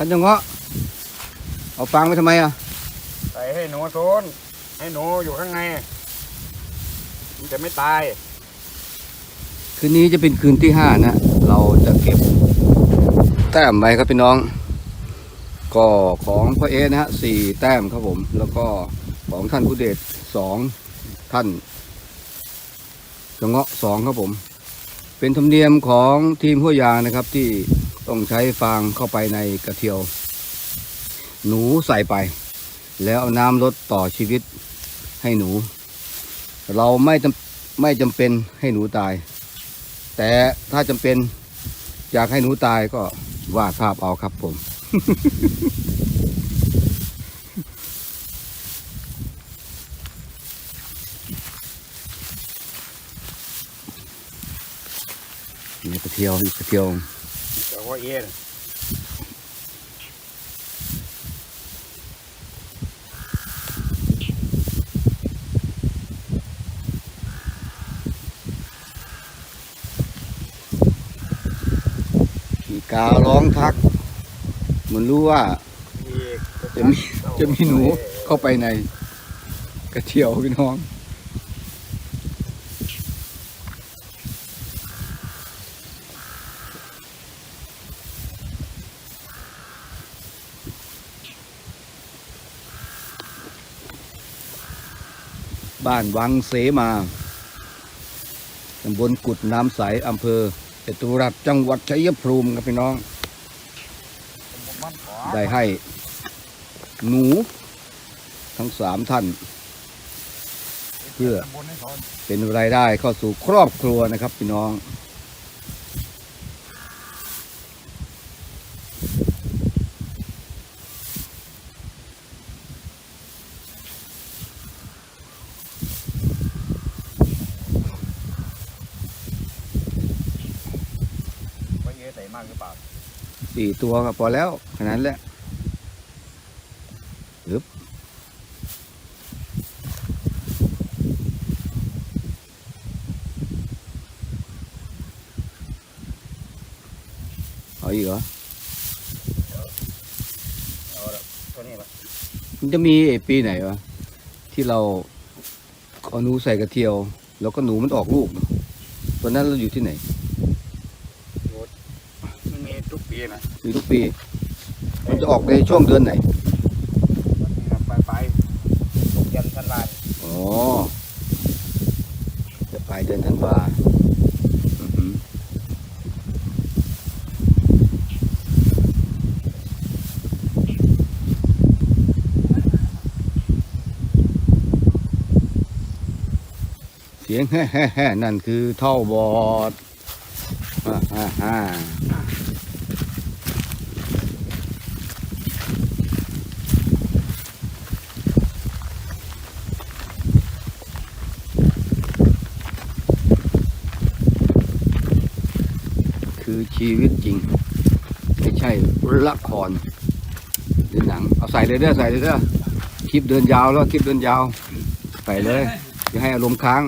ท่านเจงเงาะ เอาฟางไปทำไมอะ ใส่ให้หนูโซน ให้หนูอยู่ข้างใน มันจะไม่ตาย คืนนี้จะเป็นคืนที่ห้านะ เราจะเก็บแต้มไปครับพี่น้อง ก็ของพ่อเอนะฮะสี่แต้มครับผม แล้วก็ของท่านผู้เดชสองท่านจงเงาะสองครับผม เป็นธรรมเนียมของทีมห้วยยางนะครับที่ ต้องใช้ฟางเข้าไปในกระเทียว หนูใส่ไป แล้วเอาน้ำลดต่อชีวิตให้หนู เราไม่จำไม่จำเป็นให้หนูตาย แต่ถ้าจำเป็นอยากให้หนูตายก็วาดภาพเอาครับผม นี่กระเทียวกระเทียว เอ็นมีการ้องทักเหมันรู้ว่าอีกจะมีจะมีหนูเข้าไปในกระเทียวพี่น้อง บ้านวังเสมาตำบลกุดน้ำใสอำเภอเจตุรัสจังหวัดชัยภูมิครับพี่น้อง ได้ให้ หนู ทั้งสามท่าน เพื่อเป็นรายได้เข้าสู่ครอบครัวนะครับพี่น้อง ว่าเอ็นใส่มากหรือเปล่า สี่ตัวก็พอแล้วขนาดนั้นแหละฮึบเอาอีกเหรอเอาละตัวนี้ละมันจะมีไอ้ปีไหนวะที่เราเอาหนูใส่กระเทียว แล้วก็หนูมันออกลูก ตอนนั้นเราอยู่ที่ไหนมีทุกปี นะมีทุกปี มันจะออกในช่วงเดือนไหนไปไปยันทันลายอ๋อจะปลายเดือนธันวาอือหือเสียงแฮ่ๆๆนั่นคือเท่าบอดฮ่าฮ่าฮ่า ชีวิตจริง ไม่ใช่ละครหรือหนัง เอาใส่เลยเด้อใส่เลยเด้อคลิปเดินยาวแล้วคลิปเดินยาว ใส่เลยอย่าให้อารมณ์ค้าง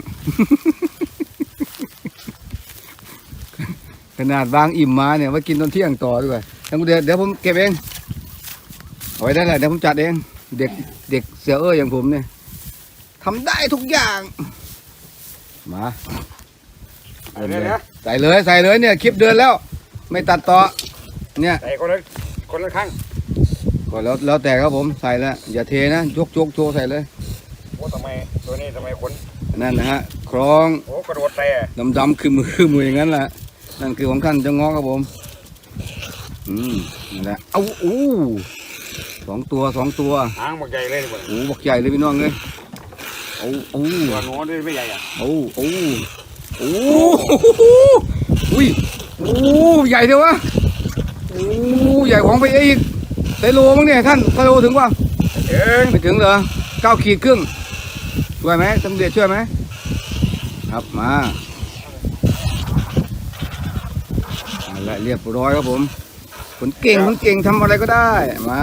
ขนาดบางอิ่มมาเนี่ยว่ากินตอนเที่ยงต่อด้วยทั้งเดี๋ยวเดี๋ยวผมเก็บเองเอาไว้ได้แหละเดี๋ยวผมจัดเองเด็กเด็กเสือเอ้ยอย่างผมเนี่ยทำได้ทุกอย่าง มาใส่เลยนะใส่เลยใส่เลยเนี่ยคลิปเดินแล้ว ไม่ตัดต่อเนี่ยใส่คนละคนละครั้งก็แล้วแล้วแต่ครับผมใส่แล้วอย่าเทนะยกยกโชว์ใส่เลยโอ้ทำไมตัวนี้ทำไมคนนั่นนะฮะคล้องโอ้กระโดดใส่อะดำดำๆคือมือคือมืออย่างนั้นแหละนั่นคือของท่านเจะง้อครับผมอืมนั่นแหละเอาอู้สองตัวสองตัวหางบักใหญ่เลยนี่บ่โอ้บักใหญ่เลยพี่น้องเลยโอ้โอ้ตัวหนูนี่ไม่ใหญ่อะโอ้โอ้โอ้อุ้ย โอ้ใหญ่เท่าวะโอ้ใหญ่ของไปอีกไซโลมั้งเนี่ยท่านไซโลถึงว่าเองไม่ถึงเหรอเก้าขีดครึ่งช่วยไหมตำรวจช่วยไหมครับมาเอาละเรียบร้อยครับผมคนเก่งคนเก่งทำอะไรก็ได้มา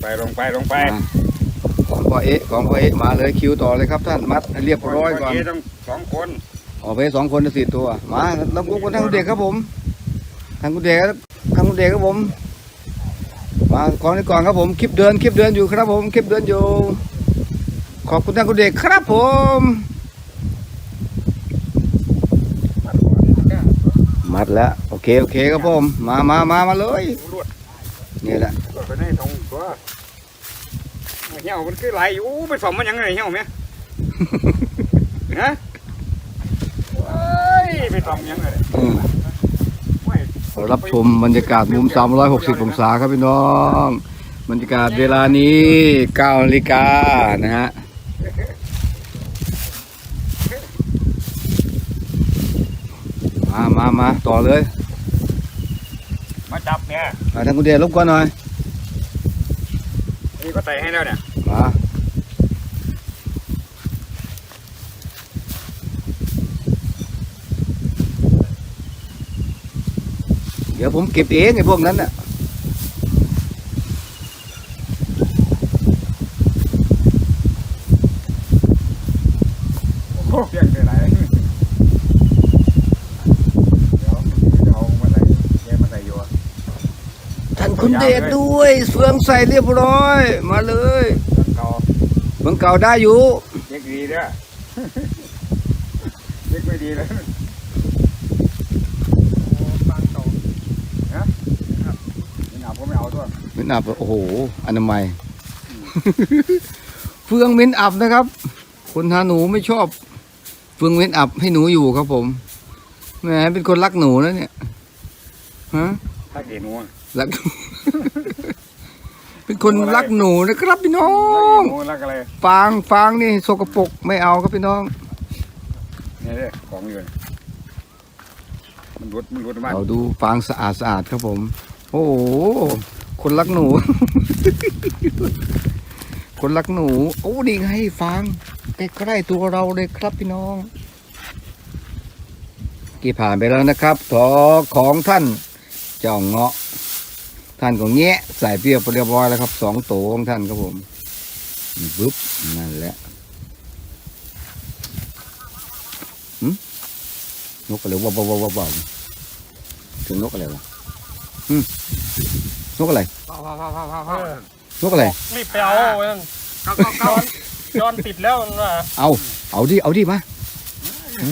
ไปลงไปลงไปมาของพ่อเอ๊ะของพ่อเอ๊ะมาเลยคิวต่อเลยครับท่านมัดให้เรียบร้อยก่อนเต้องสองคน ออกไปสองคนสี่ตัว มาลำกุกคนทางคุณเด็กครับผม ทางคุณเด็กทางคุณเด็กครับผม มาก่อนนี้ก่อนครับผม คลิปเดิน คลิปเดินอยู่ครับผม คลิปเดินอยู่ ขอบคุณท่านคุณเด็กครับผมมัดแล้ว โอเค โอเคครับผม มามามามาเลยรวดนี่แหละรวดไปในตรงตัวเหี่ยวมันคือไหลอู้ไปสมมันยังไงเหี่ยวไหมฮะเฮ้ย ไปสมยังไงอืมไม่รับชมบรรยากาศมุม 360 องศาครับพี่น้อง บรรยากาศเวลานี้9นาฬิกานะฮะมามามาต่อเลย มาจับเนี่ยมาทางคุณเดชรบกวนหน่อย นี่ก็ไต่ให้แล้วเนี่ยมา ดี๋ยวผมเก็บเองไอ้พวกนั้นน่ะโอ้เพียงได้ไหลเดี๋ยวเดี๋ยวเอามาใส่แกมาใส่อยู่อะท่านคุณเดชด้วยเฟืองใส่เรียบร้อย มาเลยเก่าเฟืองเก่าได้อยู่เด็กดีเด้อเด็กไม่ดีเลยฟังเก่าฮะนี่หนาผมไม่เอาด้วยมินอับโอ้โหอนามัย เฟืองมินอับนะครับ คนหาหนูไม่ชอบ เฟืองมินอับให้หนูอยู่ครับผมแหมเป็นคนรักหนูนะเนี่ยฮะถ้าเกหนูอะรัก เป็นคนรักหนูนะครับพี่น้องหนูรักอะไรฟางฟางนี่สกปรกไม่เอาครับพี่น้องนี่เด้อของอยู่นี่มันรุดมันรุดมากเราดูฟางสะอาดสะอาดครับผม โอ้โห คนรักหนู คนรักหนู โอ้ดีไงฟางใกล้ๆตัวเราเลยครับพี่น้อง กี่ผ่านไปแล้วนะครับทอของท่านเจ้าเงาะ ท่านก็แงะใส่เปรี้ยวไปเรียบร้อยแล้วครับสองโตของท่านครับผมบึ๊บนั่นแหละนกอะไรว้าวว้าวว้าวววถึงนกอะไรวะ นกอะไรพ่อพ่อพ่อพ่อพ่อนกอะไร รีบไปเอาเว้ยเข้าเข้าเข้าย้อนติดแล้วมันว่าเอาเอาดิเอาดิมาหึ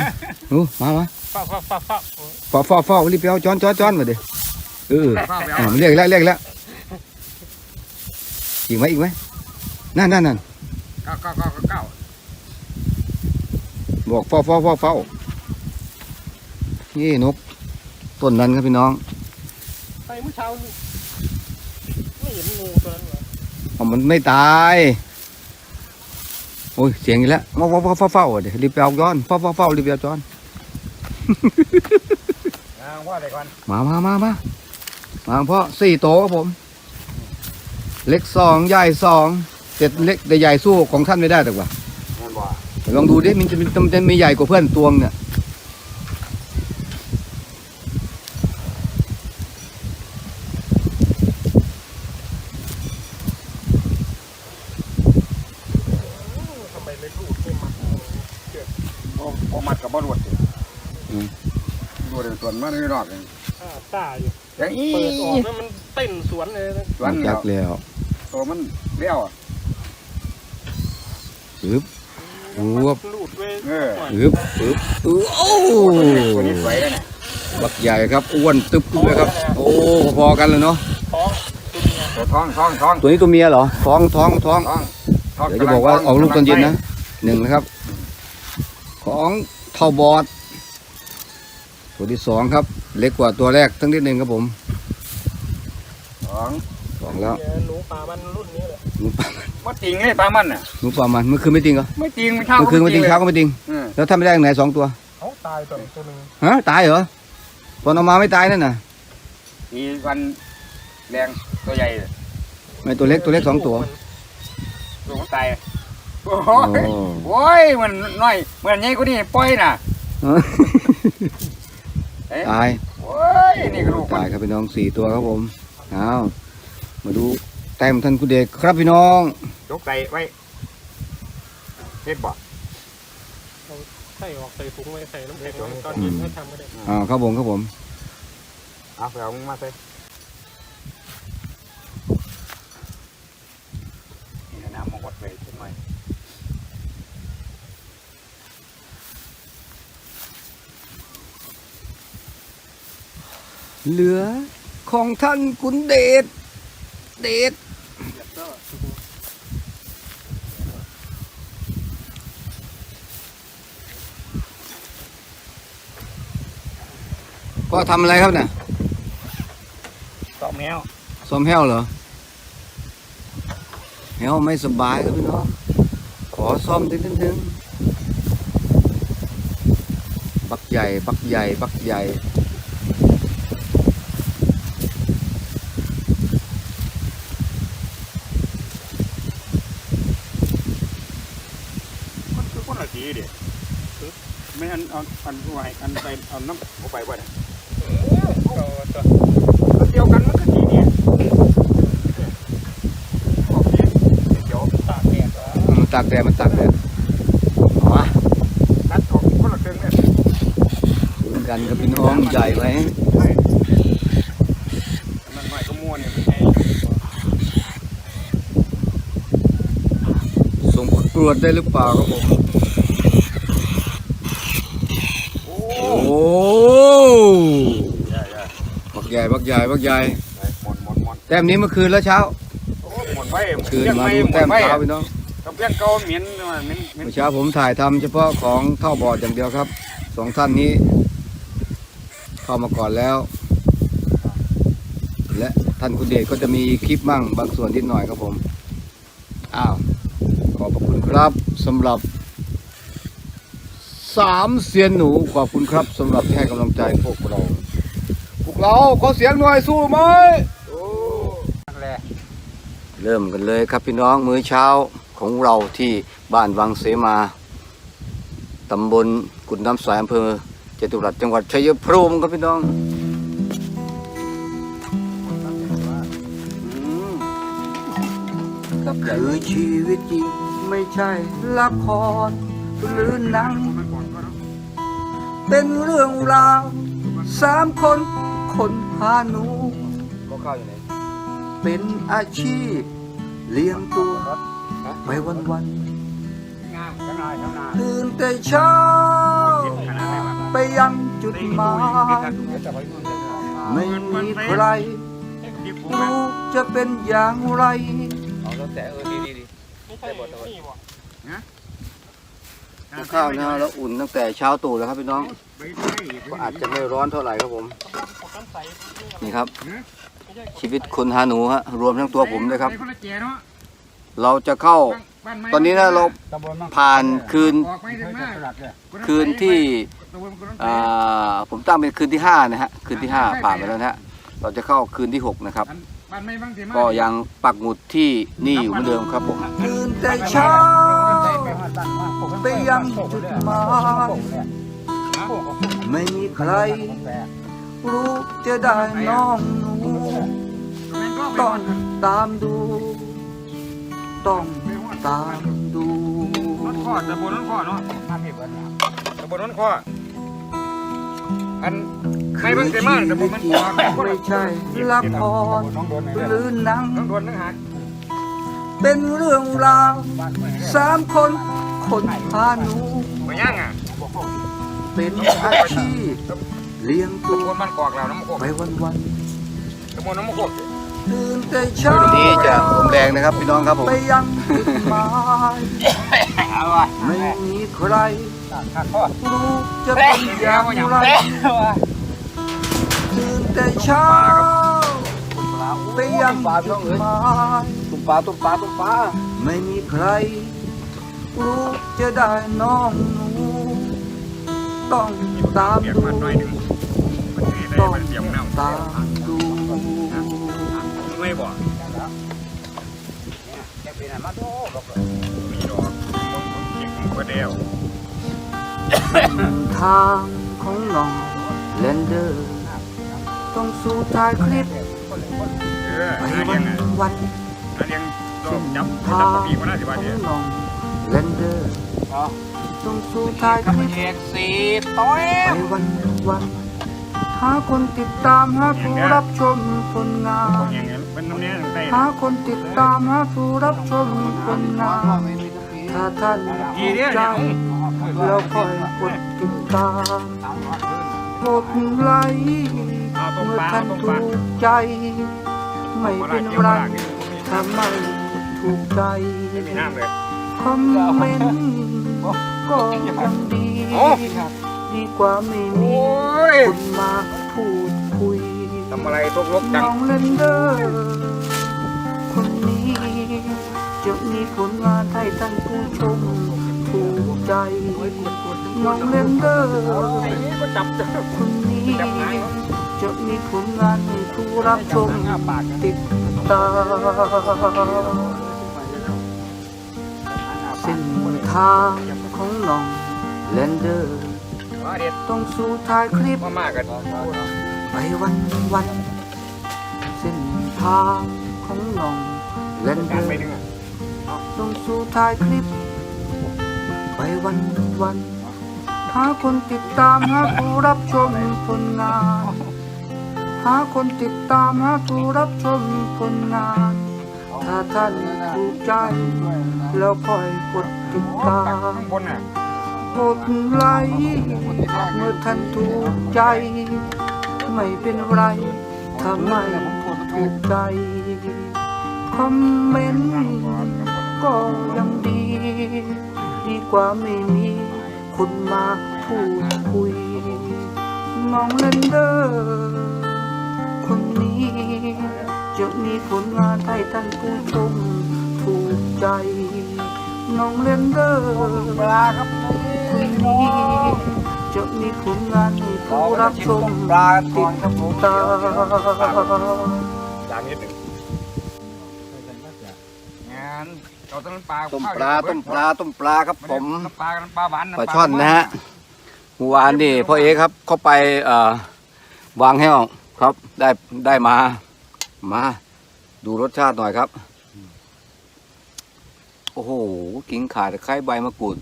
หนูมามาฟ้าฟ้าฟ้าฟ้าฟ้าฟ้าฟ้ารีบไปเอาจอนจอนจอนมาดิเออเข้าไปอะเอามันเรียกแล้วเรียกแล้วอีกไหมอีกไหมนั่นนั่นนั่นเข้าเข้าเข้าเข้าบอกเฝ้าเฝ้าเฝ้าเฝ้านี่นกต้นนั้นครับพี่น้องไปเมื่อเช้านี่ไม่ เห็นงูตัวนั้นเหรอเอมันไม่ตาย โอ้ย เสียงอีกแล้วเฝ้าเฝ้าเฝ้าเฝ้าเดี๋ยวรีบไปเอาย้อนเฝ้าเฝ้าเฝ้ารีบไปเอาจอนอ่าว่าอะไรก่อนมามามามามาพ่อสี่โตครับผม เล็กสองใหญ่สองแต่เล็กแต่ใหญ่สู้ของท่านไม่ได้แต่ว่านั่นบ่ลองดูดิมันจะมีมันจะมีใหญ่กว่าเพื่อนตวงเนี่ย ทำไมไม่รูดไม่มัด โอ้โอ้มัดกับบ่รวดสิรวด ส่วนมันไม่รอดเลยอ่าตาอยู่อย่างอีเปิดออกแล้วมันเต้นสวนเลยนะส่วนจัแล้กวแล้วตัวมันเลี้ยวอะปึ๊บรวบรูดเว้ยเออปึ๊บปึ๊บปึ๊บโอ้ตัวนี้สวยเลยเนี่ยบักใหญ่ครับอ้วนตึ๊บเลยครับ โอ้พอๆกันเลยเนาะท้องตัวเมียตัวท้องท้องท้องตัวนี้ตัวเมียเหรอท้องท้องท้อง ท้องท้องเดี๋ยวจะบอกว่าออกลูกตอนเย็นนะหนึ่งนะครับ ของเท่าบอด ตัวที่สองครับ เล็กกว่าตัวแรกทั้งนิดหนึ่งครับผมท้องสองแล้วเนี่ยหนูป่ามันรุ่นนี้แหละหนูปลาว่าจริงไงปลามันน่ะหนูปลามันเมื่อคืนไม่ติงเหรอไม่จริงไม่เช่าเมื่อคืนไม่ติงเช้าก็ไม่ติงเออแล้วถ้าไม่ได้ไหนสองตัวเขาตายตัวตัวหนึ่งฮะตายเหรอตอนเอามาไม่ตายนั่นน่ะมีวันแรงตัวใหญ่ไม่ตัวเล็กตัวเล็กสองตัวตัวมันตายโอ้โอ้ยโอ้ยมันน้อยเหมือนไงกูนี่ปล่อยน่ะเอ๊ะ ตายโอ้ยนี่ก็ลูกมัตานยครับพี่น้องสี่ตัวครับผมเอามาดูแต้มท่านคุณเดชครับพี่น้องยกไก่ไว้เฮ็ดบ่ใส่ออกใส่ถุงไว้ใส่น้ำแข็งไว้ตอนเย็นให้ทำก็ได้อ่าครับผมครับผมเอาไปเอามึงมาใส่ เหลือของท่านกุนเดช เดชก็ทำอะไรครับเนี่ยสองแมวซ้อมแห้วเหรอแห้วไม่สบายครับพี่น้องขอซ่อมดึงดึงดึงปักใหญ่ ปักใหญ่ ปักใหญ่ มันคือคนละสี เด็ไม่อันอันอันไว้อันไปเอาน้ำเอาไปว่าเนี่ยอันเดียวกันมันก็สีเนี่ยออกสีเขียวตากแดดอืมตากแดดมันตากแดดเอาวะตัดออกคนละครึ่งเนี่ยเหมือนกันครับพี่น้องใหญ่ไหมมันไม่ก็มั่วเนี่ยมันให้ส่งประกวดได้หรือเปล่าครับผม โอ้ โอ้ยใหญ่ปักใหญ่ปักใหญ่ปักใหญ่ๆหมดหมดหมดแต้มนี้เมื่อคืนแล้วเช้าโอ้หมดไว้คืนเลี้ยงมาไว้ดูหมแต้ดมไว้เช้าพี่น้องกับเลี้ยงเก่าเหม็นเหม็นเหม็นเมื่อเช้าผมถ่ายทำเฉพาะของเข้าบอร์ดอย่างเดียวครับสองท่านนี้ เข้ามาก่อนแล้ว และท่านคุณเดชก็จะมีคลิปมั่งบางส่วนนิดหน่อยครับผมอ้าวขอบพระคุณครับสำหรับ สามเซียนหนูขอบคุณครับสำหรับให้กำลังใจพวกเรา พวกเราขอเสียงหน่อยสู้ไหมเริ่มกันเลยครับพี่น้องมื้อเช้าของเราที่บ้านวังเสมาตำบลกุดน้ำสายอำเภอเจตุรัสจังหวัดชัยภูมิครับพี่น้องคือชีวิตจริงไม่ใช่ละครหรือหนัง เป็นเรื่องราวสามคนคนหาหนู ก็เข้าอยู่ไหนเป็นอาชีพ เลี้ยงตัวไปวันวันงามข้างในข้างหน้าๆตื่นแต่เช้าขนาดไหนวะไปยังจุดหมายไม่มีใครรู้จะเป็นอย่างไรเอาแล้วแต่เออดีดีดีไม่ใช่นี่บ่ ข้าวนะแล้วอุ่นตั้งแต่เช้าตู่แล้วครับพี่น้อง ก็อาจจะไม่ร้อนเท่าไหร่ครับผม นี่ครับ ชีวิตคนหาหนูฮะรวมทั้งตัวผมเลยครับ เราจะเข้า ตอนนี้นะเราผ่านคืนคืนที่อ่าผมตั้งเป็นคืนที่ห้านะฮะคืนที่ห้าผ่านไปแล้วนะฮะเราจะเข้าคืนที่หกนะครับก็ยังปักหมุดที่นี่อยู่เหมือนเดิมครับผมตื่นแต่เช้า ไปยังจุดหมายไม่มีใคร รู้จะได้น้องหนูต้องตามดู ต้องตามดูนนข้อแตำบลนนข้อเนาะแตำบลนนข้ออันใครเบิ่งสิมาตำบลมันข้อไม่ใช่ละครหรือหนัง เป็นเรื่องราวสามคนคนพาหนูไปย่างอะเป็นอาชีพเลี้ยงตัตำบวลบ้านกอกแล้วน้ำโคกไปวันวันตำบลน้ำโคกๆตื่นแต่เช้านี่จะลมแรงนะครับพี่น้องครับผมไปยังจุดหมายเอาว่ะไม่มีใครขาดข้อรู้จะเป็นอย่างไรตื่นแต่เช้าไปยังจุดหมา ยตุ้มปาตุ้มปลาตุ้มปลาไม่มีใครรู้จะได้น้องหนูต้องตามดูมันหน่อยนึงมันสิได้ต้องมันเปียกน้ำตามดูไม่บ่มีดอกเก็บก็เดียวทางของน้องเลนเดอร์ต้องสู่ท้ายคลิปไปวันวัน จับทาจับงปีกว่าน่าสิบาทขเดีอยงวน้องเลนเดอร์ต้องสู่ท้ายคลิปเอกสีต้อยไปวันวันหาคนติดตามหาผู้รับชมผลงาพวนกอย่างเงี้ยเป็นน้ำเนี้ยได้หาคนติดตามหาผู้รับชมผลงานถ้าท่านดีถูกเดียวใจเนี่ยแล้วคอยกดติดตามกดไลค์เอาเอาต้มเมื่อปลาท่าเอานต้มถูปลากใจ ไม่เป็นไรถ้าไม่ ถูกใจไม่มีน้ำเลยคอมเมนต์ก็ยังดีโอ้ดีกว่าไม่โอ้มียคนมาพูดคุยทำอะไรตกลกจังน้องเลนเดอร์คนนี้จะมีผลงานให้ท่านผู้ชมถูกใจน้องเลนเดอร์ไอ้นี่ก็จับจับคนนี้จะมีผลงานให้ผู้รับชมติดตาม ทางของน้องเลนเดอร์ ว่าเด็ดต้องสู่ท้ายคลิป มามากกันไปวันวันเส้นทางของน้องเลนเดการอไปร์ถึงอะต้องสู่ท้ายคลิป ไปวันวันหาคนติดตามหาผู้รับชมผลงาน หาคนติดตามหาผู้รับชมผลงาน ถ้าท่านถูกใจ แล้วคอยกดติดตามบนน่ะกดไลค์เมื่อท่านถูกใจ ไม่เป็นไรถ้าไม่ถูกใจ คอมเมนต์ก็ยังดี ดีกว่าไม่มีคนมาพูดคุย น้องเลนเดอร์ คนนี้ จะมีผลงานให้ท่านผู้ชมถูกใจน้องเลนเดอร์ปลาครับคนนี้จะมีผลงานให้ผู้รับชมติดตามจางนิดหนึ่งงานเราต้มปลาต้มปลาต้มปลาต้มปลาครับผมปลาปลาหวานปลาช่อนนะฮะเมื่อวานนี่พ่อเอกครับเข้าไปวางแห้วครับได้ได้มา มา ดูรสชาติหน่อยครับ โอ้โหกิ่งขาดตะไคร้ใบมะกรูด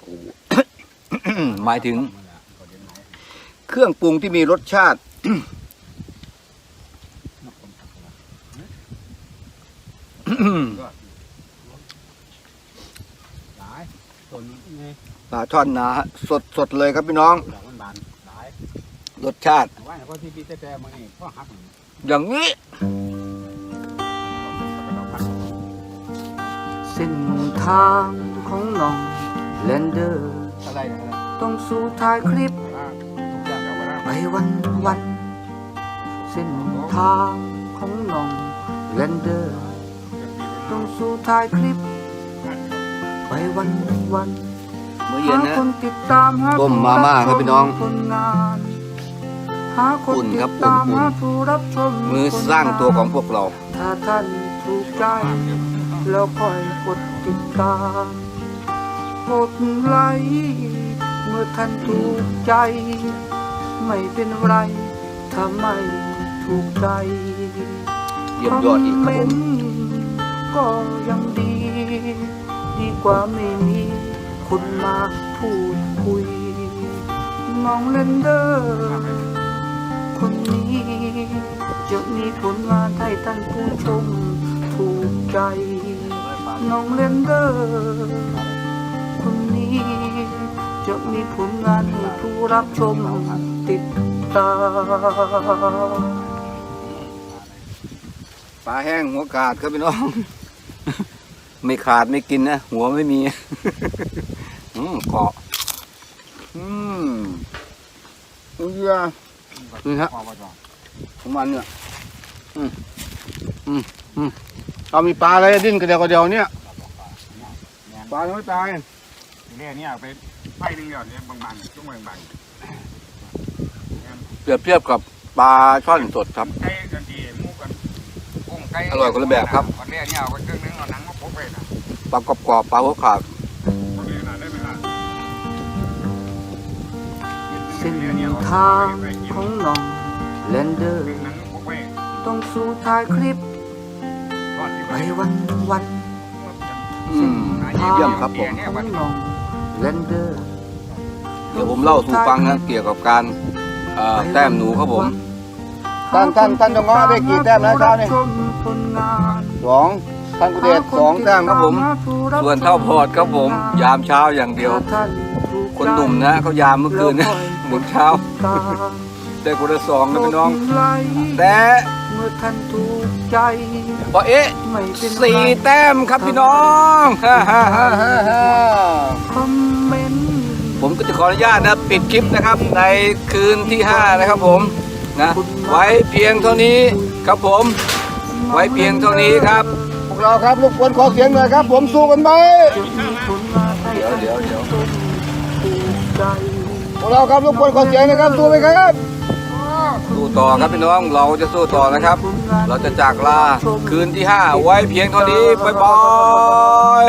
โอ้โหหมายถึง เครื่องปรุงที่มีรสชาติหลายต้นนี่ปลาช่อนนะฮะสดสดเลยครับพี่น้อง ดอกมันบานหลายรสชาติ ว่าเพราะที่พี่แต่ๆมานี่ก็หักอย่างนี้เส้นทางของน้องแลนเดอร์ อะไรอะไรต้องสู่ท้ายคลิปทุกอย่างเดี๋ยวมาไปวันวัน เส้นทางของน้องแลนเดอร์ ต้องสู่ท้ายคลิป ไปวันวัน มื้อเย็นหานะคนติดตามหาต้มมาม่าครับพี่น้อง ผลงาน หาคนอุ่นติครัดบตามอุ่นๆ หาผู้รับชมมือสร้างตัวของพวกเรา ถ้าท่านถูกใจ แล้วคอยกดติดตามกดไลค์เมื่อท่านถูกใจ ไม่เป็นไร ถ้าไม่ถูกใจ เยี่ยมยอดอีกคคอรับมผเมมนต์ก็ยังดี ดีกว่าไม่มีคนมาพูดคุยน้องเลนเดอร์ คนนี้จะมีผลงานให้ท่านผู้ชมถูกใจ น้องเลนเดอร์คนนี้จะมีผลงานให้ผู้รับชมติดตามปลาแห้งหัวขาดครับพี่น้อง ไม่ขาดไม่กินนะ หัวไม่มีอืมเกาะ อืมเอือ นี่ฮะของมันเนี่ยอืมอืมอืมเอามีปลาอะไรดิ้นกระเดียวกระเดียวเนี่ยปลายังไม่ตายทีนี้เนี่ยไปไฟหนึ่งเดียวเนี่ยบางๆช่วงบางเปรียบเทียบกับปลาช่อนสดครับๆไก่กันทีหมูกันกุ้งไก่อร่อยคนละแบบครับวันนี้เนี่ยเอาไปเครื่องนึงเอาหนังมาพกไปนะปลากรอบๆปลาหัวขาด เส้นทางของน้องแลนเดอร์หนังพกไปต้องสู่ท้ายคลิปทอดที่ไปวันวันอืมเยี่ยมครับผม ของน้องแลนเดอร์ เดี๋ยวผมเล่าสู่ฟังนะเกี่ยวกับการเอ่อแต้มหนูครับผมท่านท่านท่านจะง้อได้กี่แต้มนะเช้านี่ชมผลงานสองท่านกุเดชสองแต้มครับผม ส่วนเท่าพอดครับผม ยามเช้าอย่างเดียวถ้าท่านถูกใจคนหนุ่มนะเขายามเมื่อคืนนะ แล้วหนึ่งเช้าตาได้คนละสองนะพี่น้องไหลแต่เมื่อท่านถูกใจพอเอ๊ะไม่เป็นไรสี่แต้มครับพี่น้องฮ่าฮ่าฮ่าฮ่าฮ่าคอมเมนต์ผมก็จะขออนุญาตนะปิดคลิปนะครับในคืนที่ 5 นะครับผมนะไว้เพียงเท่านี้ครับผม ไว้เพียงเท่านี้ครับพวกเราครับรบกวนขอเสียงหน่อยครับ ผมสู้กันไหมจะมีผลมาให้เดี๋ยวเดี๋ยวเดี๋ยวถูกใจ พวกเราครับลูกคนขอเสียงนะครับสู้ไปครับสู้ต่อครับพี่น้องเราจะสู้ต่อนะครับ เราจะจากลาคืนที่ 5 ไว้เพียงเท่านี้บ๊ายบาย